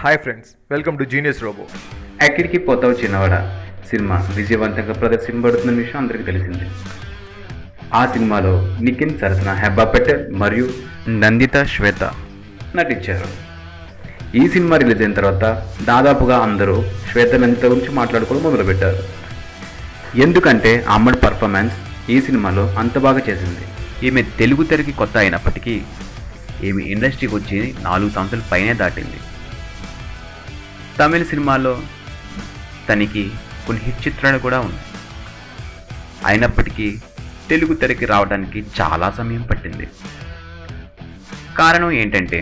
Hi friends welcome to genius robo ఎక్కడికి పోతావు చిన్నవాడ సినిమా విజయవంతంగా ప్రదర్శించబడుతున్న విషయం అందరికీ తెలిసింది. ఆ సినిమాలో నిఖిన్ సరసన హెబ్బా పటేల్ మరియు నందిత శ్వేత నటించారు. ఈ సినిమా రిలీజ్ అయిన తర్వాత దాదాపుగా అందరూ శ్వేత నందిత గురించి మాట్లాడుకోవడం మొదలుపెట్టారు. ఎందుకంటే అమ్మడి పర్ఫార్మెన్స్ ఈ సినిమాలో అంత బాగా చేసింది. ఈమె తెలుగు తెరకి కొత్త అయినప్పటికీ ఈమె ఇండస్ట్రీకి వచ్చి నాలుగు సంవత్సరాల పైనే దాటింది. తమిళ సినిమాలో తనకి కొన్ని హిట్ చిత్రాలు కూడా ఉన్నాయి. అయినప్పటికీ తెలుగు తెరకి రావడానికి చాలా సమయం పట్టింది. కారణం ఏంటంటే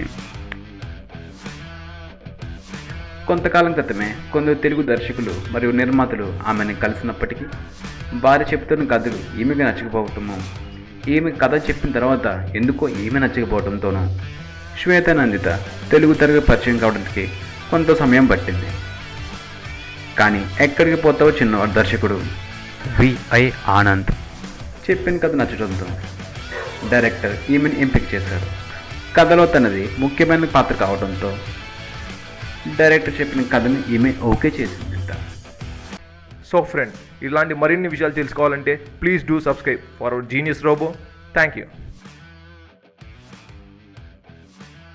కొంతకాలం క్రితమే కొందరు తెలుగు దర్శకులు మరియు నిర్మాతలు ఆమెను కలిసినప్పటికీ వారు చెప్తున్న కథలు ఈమెకి నచ్చకపోవటము ఈమె కథ చెప్పిన తర్వాత ఎందుకో ఈమె నచ్చకపోవడంతోనూ శ్వేతానందిత తెలుగు తెరకు పరిచయం కావడానికి కొంత సమయం పట్టింది. కానీ ఎక్కడికి పోతావో చిన్నవాడు దర్శకుడు? V I Anand. చెప్పిన కథ నచ్చడంతో డైరెక్టర్ ఈమెను ఎంపిక చేశారు. కథలో తనది ముఖ్యమైన పాత్ర కావడంతో డైరెక్టర్ చెప్పిన కథని ఈమె ఓకే చేసిందంట సో ఫ్రెండ్స్ ఇలాంటి మరిన్ని విషయాలు తెలుసుకోవాలంటే please do subscribe for our genius robo thank you